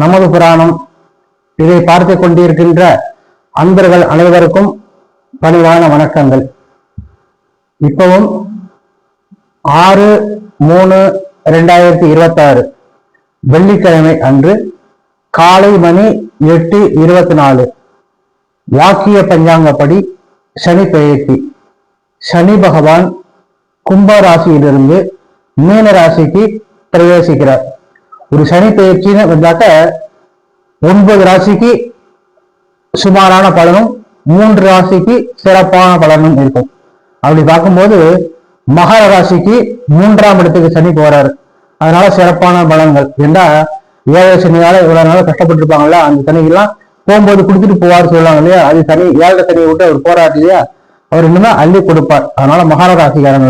நமது புராணம் இதை பார்த்து கொண்டிருக்கின்ற அன்பர்கள் அனைவருக்கும் பணிவான வணக்கங்கள். இப்பவும் ஆறு மூணு ரெண்டாயிரத்தி இருபத்தாறு வெள்ளிக்கிழமை அன்று காலை மணி எட்டு இருபத்தி நாலு வாக்கிய பஞ்சாங்கப்படி சனி பெயர்ச்சி. சனி பகவான் கும்ப ராசியிலிருந்து மீன ராசிக்கு பிரவேசிக்கிறார். ஒரு சனி பயிற்சின்னு வந்தாக்க ஒன்பது ராசிக்கு சுமாரான பலனும் மூன்று ராசிக்கு சிறப்பான பலனும் இருக்கும். அப்படி பார்க்கும்போது மகர ராசிக்கு மூன்றாம் இடத்துக்கு சனி போறாரு. அதனால சிறப்பான பலன்கள். ஏண்டா ஏழை சனியால இவ்வளவு நாள் கஷ்டப்பட்டு இருப்பாங்கல்ல அந்த சனிக்கெல்லாம் போகும்போது கொடுத்துட்டு போவார் சொல்லுவாங்க இல்லையா? அது சனி ஏழரை சனியை விட்டு அவர் போராட்டு இல்லையா? அவர் இன்னுமே அள்ளி கொடுப்பார். அதனால மகர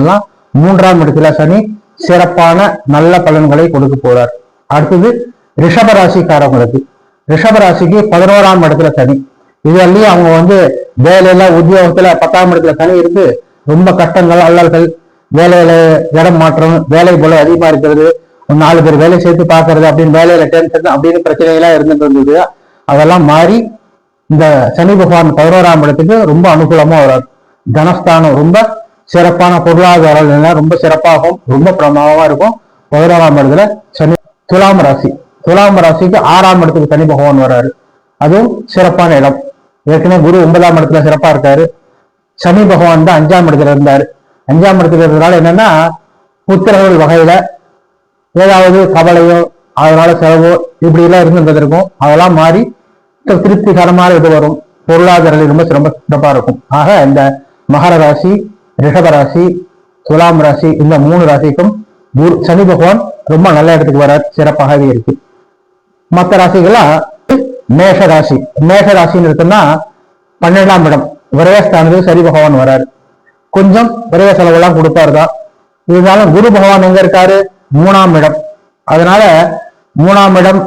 எல்லாம் மூன்றாம் இடத்துல சனி சிறப்பான நல்ல பலன்களை கொடுக்க போறார். அடுத்தது ரிஷபராசிக்காரவங்களுக்கு ரிஷபராசிக்கு பதினோராம் இடத்துல சனி. இதுவரையும் அவங்க வந்து வேலையில உத்தியோகத்துல பத்தாம் இடத்துல சனி இருந்து ரொம்ப கஷ்டங்கள் அல்லல்கள் வேலையில இடம் மாற்றம் வேலை போல அதிகமா இருக்கிறது நாலு பேர் வேலை சேர்த்து பாக்குறது அப்படின்னு வேலையில டென்ஷன் அப்படின்னு பிரச்சனைகள்லாம் இருந்துட்டு இருந்தது. அதெல்லாம் மாறி இந்த சனி பகவான் பதினோராம் இடத்துக்கு ரொம்ப அனுகூலமா வராது தனஸ்தானம் ரொம்ப சிறப்பான பொருளாதார நிலை ரொம்ப சிறப்பாகவும் ரொம்ப பிரமாதமா இருக்கும். பதினோராம் இடத்துல சனி துலாம் ராசி. துலாம் ராசிக்கு ஆறாம் இடத்துக்கு சனி பகவான் வராரு. அதுவும் சிறப்பான இடம். ஏற்கனவே குரு ஒன்பதாம் இடத்துல சிறப்பா இருக்காரு. சனி பகவான் தான் அஞ்சாம் இடத்துல இருந்தாரு. அஞ்சாம் இடத்துல இருந்ததுனால என்னன்னா புத்திரர்கள் வகையில ஏதாவது கவலையோ அதனால செலவோ இப்படி எல்லாம் இருந்துட்டு இருக்கும் அதெல்லாம் மாறி திருப்திகரமான இது வரும். பொருளாதார ரொம்ப ரொம்ப சிறப்பா இருக்கும். ஆக இந்த மகர ராசி ரிஷப ராசி துலாம் ராசி இந்த மூணு ராசிக்கும் குரு சனி பகவான் ரொம்ப நல்ல இடத்துக்கு வர சிறப்பாகவே இருக்கு. மற்ற ராசிகள்லாம் மேஷ ராசி மேஷ ராசின்னு இருக்குன்னா பன்னெண்டாம் இடம். விரயஸ்தானத்துக்கு சனி பகவான் வராரு. கொஞ்சம் விரய செலவெல்லாம் கொடுப்பாரு தான். இருந்தாலும் குரு பகவான் எங்க இருக்காரு? மூணாம் இடம். அதனால மூணாம் இடம்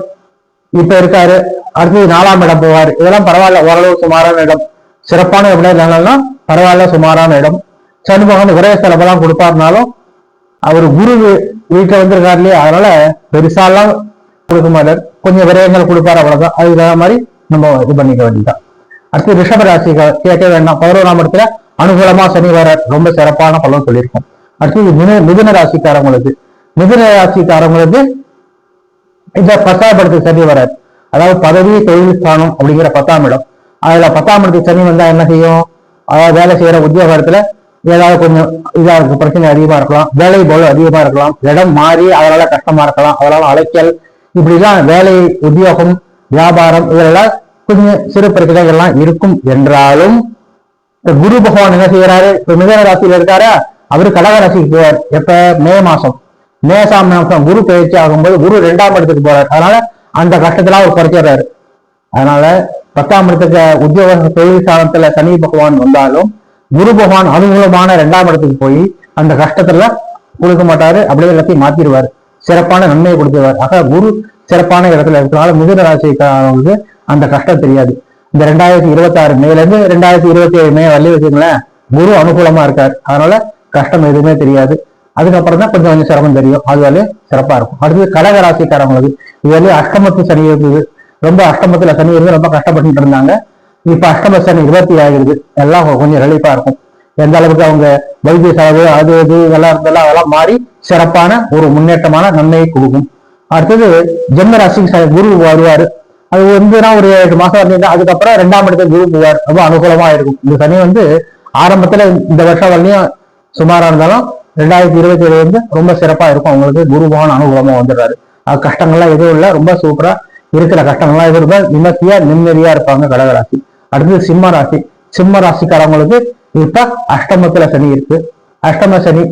இப்ப இருக்காரு. அடுத்தது நாலாம் இடம் போவார். இதெல்லாம் பரவாயில்ல. ஓரளவு சுமாரான இடம். சிறப்பான இடம் இல்லைனாலும் பரவாயில்ல சுமாரான இடம். சனி பகவான் விரய செலவெல்லாம் கொடுப்பாருனாலும் அவர் குரு வீ- வீட்டுல வந்திருக்காரு இல்லையா அதனால பெருசாலாம் கொடுக்க மாட்டார். கொஞ்சம் விரயங்கள் கொடுப்பாரு அவ்வளவுதான். அதுக்கு தகுந்த மாதிரி நம்ம இது பண்ணிக்க வேண்டியதுதான். அடுத்து ரிஷபராசி கேட்க வேண்டாம். பதினோராம் இடத்துல அனுகூலமா சனி வர ரொம்ப சிறப்பான பலன் சொல்லியிருக்கோம். அடுத்து மின மிதுன ராசிக்காரங்களுக்கு. மிதுன ராசிக்காரங்களுக்கு இந்த பத்தாம் இடத்துக்கு சனி வராது அதாவது பதவி தொழில் ஸ்தானம் அப்படிங்கிற பத்தாம் இடம். அதுல பத்தாம் இடத்துக்கு சனி வந்தா என்ன செய்யும்? அதாவது வேலை செய்யற உத்தியோகத்துல ஏதாவது கொஞ்சம் இதா இருக்கும் பிரச்சனை அதிகமா இருக்கலாம். வேலை போல அதிகமா இருக்கலாம். இடம் மாறி அதனால கஷ்டமா இருக்கலாம். அதனால அலைச்சல் இப்படிலாம் வேலை உத்தியோகம் வியாபாரம் இதெல்லாம் கொஞ்சம் சிறு பிரச்சனைகள்லாம் இருக்கும் என்றாலும் குரு பகவான் என்ன செய்யறாரு இப்ப மிதன ராசியில இருக்காரா? அவரு கடக ராசிக்கு போவார். எப்ப? மே மாசம். மேசாம் மாசம். குரு பயிற்சி ஆகும்போது குரு ரெண்டாம் இடத்துக்கு போறாரு. அதனால அந்த கஷ்டத்துல அவர் குறைச்சிடுறாரு. அதனால பத்தாம் இடத்துக்கு உத்தியோக தொழில் சாதனத்துல சனி பகவான் வந்தாலும் குரு பகவான் அனுகூலமான ரெண்டாம் இடத்துக்கு போய் அந்த கஷ்டத்துல கொடுக்க மாட்டாரு. அப்படியே எல்லாத்தையும் மாத்திடுவார். சிறப்பான நன்மையை கொடுத்துருவார் ஆக குரு சிறப்பான இடத்துல இருக்கிறனால மிதுன ராசிக்காரவங்களுக்கு அந்த கஷ்டம் தெரியாது. இந்த ரெண்டாயிரத்தி இருபத்தி ஆறு மேல இருந்து ரெண்டாயிரத்தி இருபத்தி ஏழு மே வரலையும் வச்சுங்களேன் குரு அனுகூலமா இருக்கார். அதனால கஷ்டம் எதுவுமே தெரியாது. அதுக்கப்புறம் தான் கொஞ்சம் கொஞ்சம் சிரமம் தெரியும். அது வரையும் சிறப்பா இருக்கும். அடுத்தது கடக ராசிக்காரவங்களுக்கு இது அஷ்டமத்து சனி இருக்குது. ரொம்ப அஷ்டமத்துல சனி இருந்து ரொம்ப கஷ்டப்பட்டு இருந்தாங்க. இப்ப அஷ்டம சனி இருபத்தி ஆகிடுது எல்லாம் கொஞ்சம் ரிலீஃபா இருக்கும். எந்த அளவுக்கு அவங்க வைத்திய செலவு அது இது இதெல்லாம் இருந்தெல்லாம் அதெல்லாம் மாறி சிறப்பான ஒரு முன்னேற்றமான நன்மையை கொடுக்கும். அடுத்தது ஜென்ம ராசி குரு வருவாரு. அது வந்துன்னா ஒரு எட்டு மாசம் இருந்தீங்கன்னா அதுக்கப்புறம் ரெண்டாம் இடத்துல குரு போவார். ரொம்ப அனுகூலமா இருக்கும். இந்த சனி வந்து ஆரம்பத்துல இந்த வருஷம் வரலையும் சுமாரா இருந்தாலும் ரெண்டாயிரத்தி இருபத்தி ஏழு வந்து ரொம்ப சிறப்பா இருக்கும். அவங்களுக்கு குரு பகவான் அனுகூலமா வந்துடுறாரு. அது கஷ்டங்கள்லாம் எதுவும் இல்லை. ரொம்ப சூப்பரா இருக்கிற கஷ்டங்கள்லாம் எதுவும் இருந்தால் நிம்மதியா நிம்மதியா இருப்பாங்க கடகராசி. அடுத்தது சிம்ம ராசி. சிம்ம ராசிக்காரவங்களுக்கு இப்ப அஷ்டமத்துல சனி இருக்கு. அஷ்டம சனி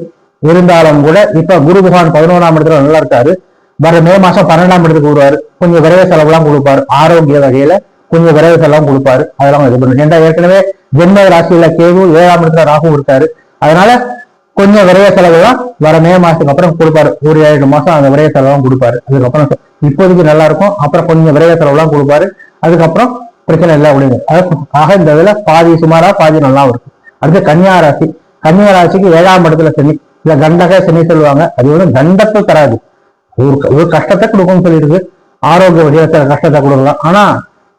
இருந்தாலும் கூட இப்ப குரு பகவான் பதினோராம் இடத்துல நல்லா இருக்காரு. வர மே மாசம் பன்னெண்டாம் இடத்துக்கு வருவாரு. கொஞ்சம் விரைவு செலவுலாம் கொடுப்பாரு. ஆரோக்கிய வகையில கொஞ்சம் விரைவு செலவும் கொடுப்பாரு. அதெல்லாம் இது பண்ணும் ஏன்டா ஏற்கனவே ஜென்ம ராசியில கேவு ஏழாம் இடத்துல ராகு இருக்காரு. அதனால கொஞ்சம் விரைய செலவுலாம் வர மே மாசத்துக்கு அப்புறம் கொடுப்பாரு. ஒரு ஏழு மாசம் அந்த விரைய செலவுலாம் கொடுப்பாரு. அதுக்கப்புறம் இப்போதைக்கு நல்லா இருக்கும். அப்புறம் கொஞ்சம் விரைய செலவுலாம் கொடுப்பாரு. அதுக்கப்புறம் பிரச்சனை இல்லை அப்படின்னு. ஆக இந்த இதுல பாதி சுமாரா பாதி நல்லா இருக்கு. அடுத்து கன்னியா ராசி. கன்னியா ராசிக்கு ஏழாம் இடத்துல சனி. இல்ல கண்டக சனி சொல்லுவாங்க. அது வந்து கண்டத்தை தராது. ஒரு ஒரு கஷ்டத்தை கொடுக்கும்னு சொல்லியிருக்கு. ஆரோக்கிய விஷயத்துல கஷ்டத்தை கொடுக்கலாம். ஆனா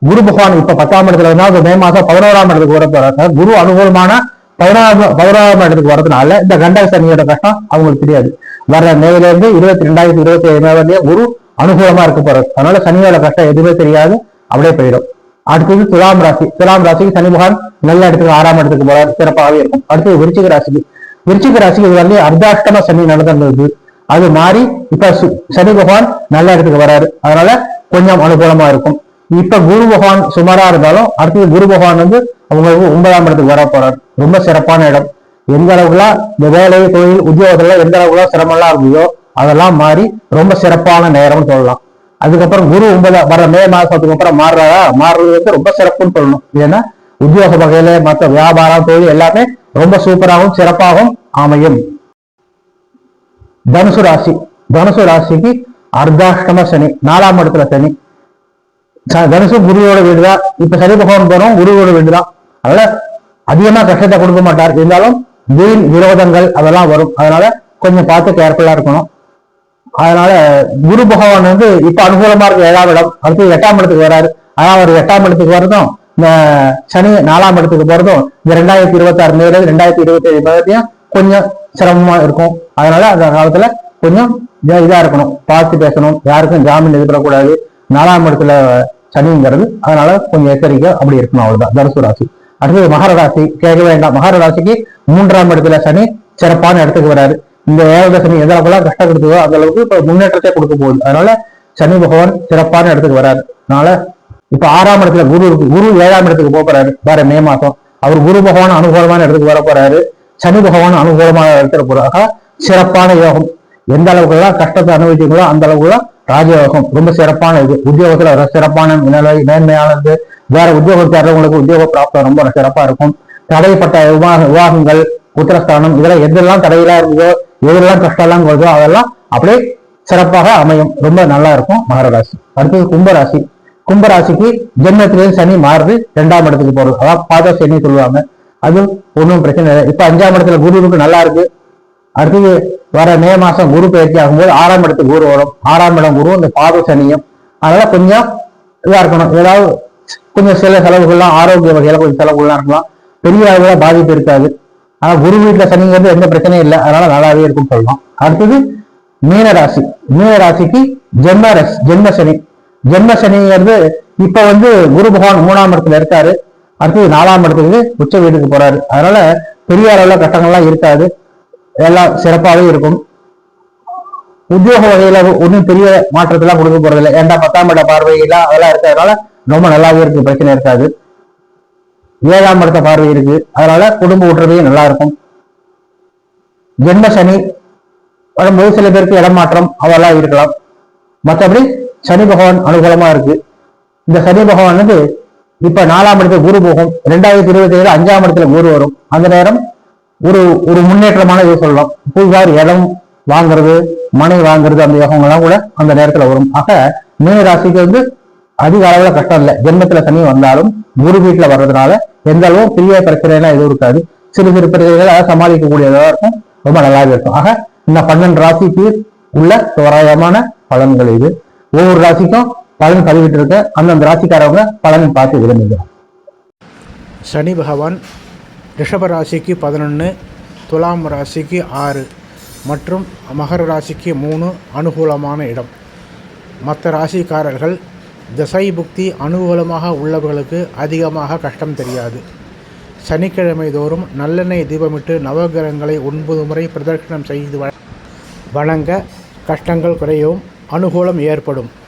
குரு பகவான் இப்ப பத்தாம் இடத்துல இருந்தா அது மே மாசம் பதினோராம் இடத்துக்கு வர போறாங்க குரு அனுகூலமான பதினாறாம் பதினோராம் இடத்துக்கு வரதுனால இந்த கண்டக சனியோட கஷ்டம் அவங்களுக்கு தெரியாது. வர மேல இருந்து இருபத்தி ரெண்டாயிரத்தி இருபத்தி ஏழு மேலே குரு அனுகூலமா இருக்க போறது அதனால சனியோட கஷ்டம் எதுவுமே தெரியாது. அப்படியே போயிடும். அடுத்தது துலாம் ராசி. துலாம் ராசிக்கு சனி பகவான் நல்ல இடத்துக்கு ஆறாம் இடத்துக்கு போறாரு. சிறப்பாகவே இருக்கும். அடுத்தது விருச்சிக ராசிக்கு. விருச்சிக ராசிக்கு இது வந்து அர்த்தாஷ்டம சனி நடந்திருந்தது அது மாறி இப்ப சனி பகவான் நல்ல இடத்துக்கு வராரு. அதனால கொஞ்சம் அனுகூலமா இருக்கும். இப்ப குரு பகவான் சுமாரா இருந்தாலும் அடுத்தது குரு பகவான் வந்து அவங்களுக்கு ஒன்பதாம் இடத்துக்கு வர போறாரு. ரொம்ப சிறப்பான இடம். எந்த அளவுக்குலாம் இந்த வேலை தொழில் உத்தியோகத்துல எந்த அளவுக்குலாம் சிரமம்லாம் இருந்ததோ அதெல்லாம் மாறி ரொம்ப சிறப்பான நேரம்னு சொல்லலாம். அதுக்கப்புறம் குரு ஒன்பதா வர மே மாசத்துக்கு அப்புறம் மாறுறாரா? மாறுறது வந்து ரொம்ப சிறப்புன்னு சொல்லணும். ஏன்னா உத்தியோக வகையில மற்ற வியாபாரம் தொழில் எல்லாமே ரொம்ப சூப்பராகவும் சிறப்பாகவும் அமையும். தனுசு ராசி. தனுசு ராசிக்கு அர்த்தாஷ்டம சனி நாலாம் இடத்துல சனி. தனுசு குருவோட வீடுதான் இப்ப சனி பகவான் போறோம் குருவோட வீடுதான். அதனால அதிகமா கஷ்டத்தை கொடுக்க மாட்டார். இருந்தாலும் வீண் விரோதங்கள் அதெல்லாம் வரும். அதனால கொஞ்சம் பார்த்து கேர்ஃபுல்லா இருக்கணும். அதனால குரு பகவான் வந்து இப்ப அனுகூலமா இருக்கு ஏழாம் இடம் அடுத்து எட்டாம் இடத்துக்கு வராரு ஆனா அவர் எட்டாம் இடத்துக்கு வரதும் இந்த சனி நாலாம் இடத்துக்கு போறதும் இந்த ரெண்டாயிரத்தி இருபத்தி ஆறு மேல ரெண்டாயிரத்தி இருபத்தி ஏழு மேலத்தையும் கொஞ்சம் சிரமமா இருக்கும். அதனால அந்த காலத்துல கொஞ்சம் இதா- இதா இருக்கணும். பார்த்து பேசணும். யாருக்கும் ஜாமீன் எதிர்படக்கூடாது நாலாம் இடத்துல சனிங்கிறது அதனால கொஞ்சம் எச்சரிக்கை அப்படி இருக்கணும் அவ்வளவுதான் தனுசு ராசி. அடுத்தது மகர ராசி. கேட்க வேண்டாம். மகர ராசிக்கு மூன்றாம் இடத்துல சனி சிறப்பான இடத்துக்கு வராரு இந்த ஏழரை எந்த அளவுக்குலாம் கஷ்டம் கொடுத்ததோ அந்த அளவுக்கு இப்ப முன்னேற்றத்தை கொடுக்க போகுது. அதனால சனி பகவான் சிறப்பான இடத்துக்கு வராரு. அதனால இப்ப ஆறாம் இடத்துல குரு இருக்கு. குரு ஏழாம் இடத்துக்கு போக போறாரு. வர மே மாசம். அவர் குரு பகவான் அனுகூலமான இடத்துக்கு வர போறாரு. சனி பகவான் அனுகூலமான இடத்துல போறாங்க சிறப்பான யோகம். எந்த அளவுக்குலாம் கஷ்டத்தை அனுபவிச்சீங்களோ அந்த அளவுக்குலாம் ராஜயோகம். ரொம்ப சிறப்பான இது. உத்தியோகத்துல சிறப்பான நிலை மேன்மையானது வேற உத்தியோகம் தேடுறவங்களுக்கு உத்தியோக பிராப்தம் ரொம்ப சிறப்பா இருக்கும். தடைப்பட்ட விவாக விவாகங்கள் உத்தரஸ்தானம் இதெல்லாம் எதெல்லாம் தடையெல்லாம் இருக்குதோ எதெல்லாம் கஷ்டம் எல்லாம் வருதோ அதெல்லாம் அப்படியே சிறப்பாக அமையும். ரொம்ப நல்லா இருக்கும் மகரராசி. அடுத்தது கும்பராசி. கும்பராசிக்கு ஜென்மத்திலேயே சனி மாறுது ரெண்டாம் இடத்துக்கு போறது. அதான் பாத சனி சொல்லுவாங்க. அது ஒன்றும் பிரச்சனை இல்லை. இப்போ அஞ்சாம் இடத்துல குரு இருக்கு நல்லா இருக்கு. அடுத்தது வர மே மாசம் குரு பயிற்சி ஆகும்போது ஆறாம் இடத்துக்கு குரு வரும். ஆறாம் இடம் குரு இந்த பாத சனியும். அதனால கொஞ்சம் இதா இருக்கணும். ஏதாவது கொஞ்சம் சில செலவுகள்லாம் ஆரோக்கிய வகையில கொஞ்சம் செலவுகள்லாம் இருக்கலாம். பெரிய அளவுல பாதிப்பு இருக்காது. ஆனா குரு வீட்டுல சனிங்கிறது எந்த பிரச்சனையும் இல்லை. அதனால நல்லாவே இருக்கும் சொல்லலாம் அடுத்தது மீன ராசி மீன ராசிக்கு ஜென்ம ரஸ் ஜென்ம சனி. ஜென்ம சனிங்கிறது இப்ப வந்து குரு பகவான் மூணாம் இடத்துல இருக்காரு. அடுத்தது நாலாம் இடத்துக்கு உச்ச வீட்டுக்கு போறாரு. அதனால பெரிய அளவுல கட்டங்கள்லாம் இருக்காது. எல்லாம் சிறப்பாகவே இருக்கும். உத்தியோக வகையில ஒன்றும் பெரிய மாற்றத்தெல்லாம் கொடுக்க போறதில்லை. ஏன்டா பத்தாம் இட பார்வையெல்லாம் அதெல்லாம் இருக்கிறதுனால ரொம்ப நல்லாவே இருக்கு. பிரச்சனை இருக்காது. ஏழாம் இடத்த பார்வை இருக்கு. அதனால குடும்ப ஒற்றுமையும் நல்லா இருக்கும். ஜென்ம சனி வரும்போது சில பேருக்கு இடமாற்றம் அதெல்லாம் இருக்கலாம். மற்றபடி சனி பகவான் அனுகூலமா இருக்கு. இந்த சனி பகவான் வந்து இப்ப நாலாம் இடத்துல குரு போகும். ரெண்டாயிரத்தி இருபத்தி ஏழு அஞ்சாம் இடத்துல குரு வரும். அந்த நேரம் ஒரு ஒரு முன்னேற்றமான இது சொல்லலாம். புதுசா இடம் வாங்குறது மனை வாங்குறது அந்த யோகங்கள்லாம் கூட அந்த நேரத்துல வரும். ஆக மீன ராசிக்கு வந்து அதிக அளவுல கஷ்டம் இல்லை. ஜென்மத்துல சனி வந்தாலும் குரு வீட்டுல வர்றதுனால எந்த அளவும் பெரிய பிரச்சனைலாம் எதுவும் இருக்காது. சிறு சிறு பிரச்சனைகள் அதை சமாளிக்கக்கூடியதாக இருக்கும். ரொம்ப நல்லாவே இருக்கும். ஆக இந்த பன்னெண்டு ராசிக்கு உள்ள தோராயமான பலன்கள் இது. ஒவ்வொரு ராசிக்கும் பலன் பதிவிட்டு இருக்க அந்தந்த ராசிக்காரவங்க பலன் பார்த்து விரும்புங்க சனி பகவான் ரிஷப ராசிக்கு பதினொன்று துலாம் ராசிக்கு ஆறு மற்றும் மகர ராசிக்கு மூணு அனுகூலமான இடம். மற்ற ராசிக்காரர்கள் திசை புக்தி அனுகூலமாக உள்ளவர்களுக்கு அதிகமாக கஷ்டம் தெரியாது. சனிக்கிழமை தோறும் நல்லெண்ணெய் தீபமிட்டு நவகிரகங்களை ஒன்பது முறை பிரதட்சணம் செய்து வ- வணங்க கஷ்டங்கள் குறையவும் அனுகூலம் ஏற்படும்.